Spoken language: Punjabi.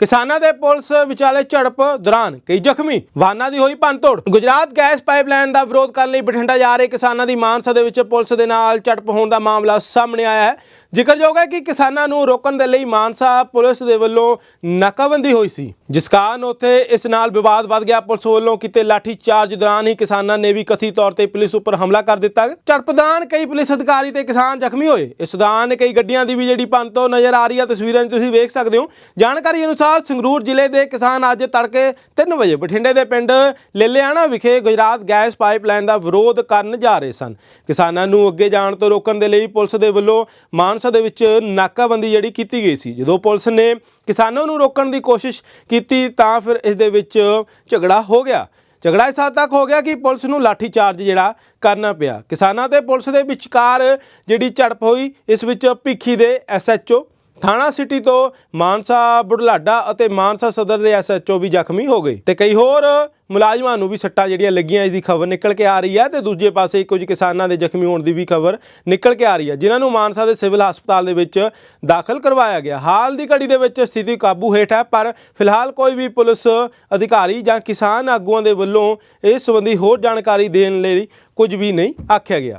ਕਿਸਾਨਾਂ ਦੇ ਪੁਲਿਸ ਵਿਚਾਲੇ ਝੜਪ ਦੌਰਾਨ ਕਈ ਜ਼ਖਮੀ ਵਾਹਨਾਂ ਦੀ ਹੋਈ ਭੰਨਤੋੜ। ਗੁਜਰਾਤ ਗੈਸ ਪਾਈਪਲਾਈਨ ਦਾ ਵਿਰੋਧ ਕਰਨ ਲਈ ਬਠਿੰਡਾ ਜਾ ਰਹੇ ਕਿਸਾਨਾਂ ਦੀ ਮਾਨਸਾ ਦੇ ਵਿੱਚ ਪੁਲਿਸ ਦੇ ਨਾਲ ਝੜਪ ਹੋਣ ਦਾ ਮਾਮਲਾ ਸਾਹਮਣੇ ਆਇਆ ਹੈ। ਜ਼ਿਕਰਯੋਗ ਹੈ ਕਿ ਕਿਸਾਨਾਂ ਨੂੰ ਰੋਕਣ ਦੇ ਲਈ ਮਾਨਸਾ ਪੁਲਿਸ ਦੇ ਵੱਲੋਂ ਨਾਕਾਬੰਦੀ ਹੋਈ ਸੀ, ਜਿਸ ਕਾਰਨ ਉੱਥੇ ਇਸ ਨਾਲ ਵਿਵਾਦ ਵੱਧ ਗਿਆ। ਪੁਲਿਸ ਵੱਲੋਂ ਕੀਤੇ ਲਾਠੀ ਚਾਰਜ ਦੌਰਾਨ ਹੀ ਕਿਸਾਨਾਂ ਨੇ ਵੀ ਕਥਿਤ ਤੌਰ ਤੇ ਪੁਲਿਸ ਉੱਪਰ ਹਮਲਾ ਕਰ ਦਿੱਤਾ। ਝੜਪ ਦੌਰਾਨ ਕਈ ਪੁਲਿਸ ਅਧਿਕਾਰੀ ਤੇ ਕਿਸਾਨ ਜ਼ਖਮੀ ਹੋਏ। ਇਸ ਦੌਰਾਨ ਕਈ ਗੱਡੀਆਂ ਦੀ ਵੀ ਜਿਹੜੀ ਭੰਨ ਤੋਂ ਨਜ਼ਰ ਆ ਰਹੀ ਹੈ ਤਸਵੀਰਾਂ 'ਚ ਤੁਸੀਂ ਵੇਖ ਸਕਦੇ ਹੋ। ਜਾਣਕਾਰੀ ਅਨੁਸਾਰ ਸੰਗਰੂਰ ਜ਼ਿਲ੍ਹੇ ਦੇ ਕਿਸਾਨ ਅੱਜ ਤੜਕੇ 3 ਵਜੇ ਬਠਿੰਡੇ ਦੇ ਪਿੰਡ ਲੇਲਿਆਣਾ ਵਿਖੇ ਗੁਜਰਾਤ ਗੈਸ ਪਾਈਪਲਾਈਨ ਦਾ ਵਿਰੋਧ ਕਰਨ ਜਾ ਰਹੇ ਸਨ। ਕਿਸਾਨਾਂ ਨੂੰ ਅੱਗੇ ਜਾਣ ਤੋਂ ਰੋਕਣ ਦੇ ਲਈ ਪੁਲਿਸ ਦੇ ਵੱਲੋਂ ਮਾਨ ਪੁਲਿਸ ਦੇ ਵਿੱਚ ਨਾਕਾਬੰਦੀ ਜਿਹੜੀ ਕੀਤੀ ਗਈ ਸੀ। ਜਦੋਂ ਪੁਲਿਸ ਨੇ ਕਿਸਾਨਾਂ ਨੂੰ ਰੋਕਣ ਦੀ ਕੋਸ਼ਿਸ਼ ਕੀਤੀ ਤਾਂ ਫਿਰ ਇਸ ਦੇ ਵਿੱਚ ਝਗੜਾ ਹੋ ਗਿਆ। ਝਗੜਾ ਇਸ ਹੱਦ ਤੱਕ ਹੋ ਗਿਆ ਕਿ ਪੁਲਿਸ ਨੂੰ ਲਾਠੀ ਚਾਰਜ ਜਿਹੜਾ ਕਰਨਾ ਪਿਆ। ਕਿਸਾਨਾਂ ਤੇ ਪੁਲਿਸ ਦੇ ਵਿਚਕਾਰ ਜਿਹੜੀ ਝੜਪ ਹੋਈ, ਇਸ ਵਿੱਚ ਭਿੱਖੀ ਦੇ ਐਸਐਚਓ ਥਾਣਾ ਸਿਟੀ ਤੋਂ ਮਾਨਸਾ ਬੁਢਲਾਡਾ ਅਤੇ ਮਾਨਸਾ ਸਦਰ ਦੇ ਐਸਐਚਓ ਵੀ ਜ਼ਖਮੀ ਹੋ ਗਏ ਤੇ ਕਈ ਹੋਰ ਮੁਲਾਜ਼ਮਾਂ ਨੂੰ ਵੀ ਸੱਟਾਂ ਜਿਹੜੀਆਂ ਲੱਗੀਆਂ ਇਸ ਦੀ ਖਬਰ ਨਿਕਲ ਕੇ ਆ ਰਹੀ ਹੈ ਤੇ ਦੂਜੇ ਪਾਸੇ ਕੁਝ ਕਿਸਾਨਾਂ ਦੇ ਜ਼ਖਮੀ ਹੋਣ ਦੀ ਵੀ ਖਬਰ ਨਿਕਲ ਕੇ ਆ ਰਹੀ ਹੈ, ਜਿਨ੍ਹਾਂ ਨੂੰ ਮਾਨਸਾ ਦੇ ਸਿਵਲ ਹਸਪਤਾਲ ਦੇ ਵਿੱਚ ਦਾਖਲ ਕਰਵਾਇਆ ਗਿਆ। ਹਾਲ ਦੀ ਘੜੀ ਦੇ ਵਿੱਚ ਸਥਿਤੀ ਕਾਬੂ ਹੇਠ ਹੈ, ਪਰ ਫਿਲਹਾਲ ਕੋਈ ਵੀ ਪੁਲਿਸ ਅਧਿਕਾਰੀ ਜਾਂ ਕਿਸਾਨ ਆਗੂਆਂ ਦੇ ਵੱਲੋਂ ਇਸ ਸੰਬੰਧੀ ਹੋਰ ਜਾਣਕਾਰੀ ਦੇਣ ਲਈ ਕੁਝ ਵੀ ਨਹੀਂ ਆਖਿਆ ਗਿਆ।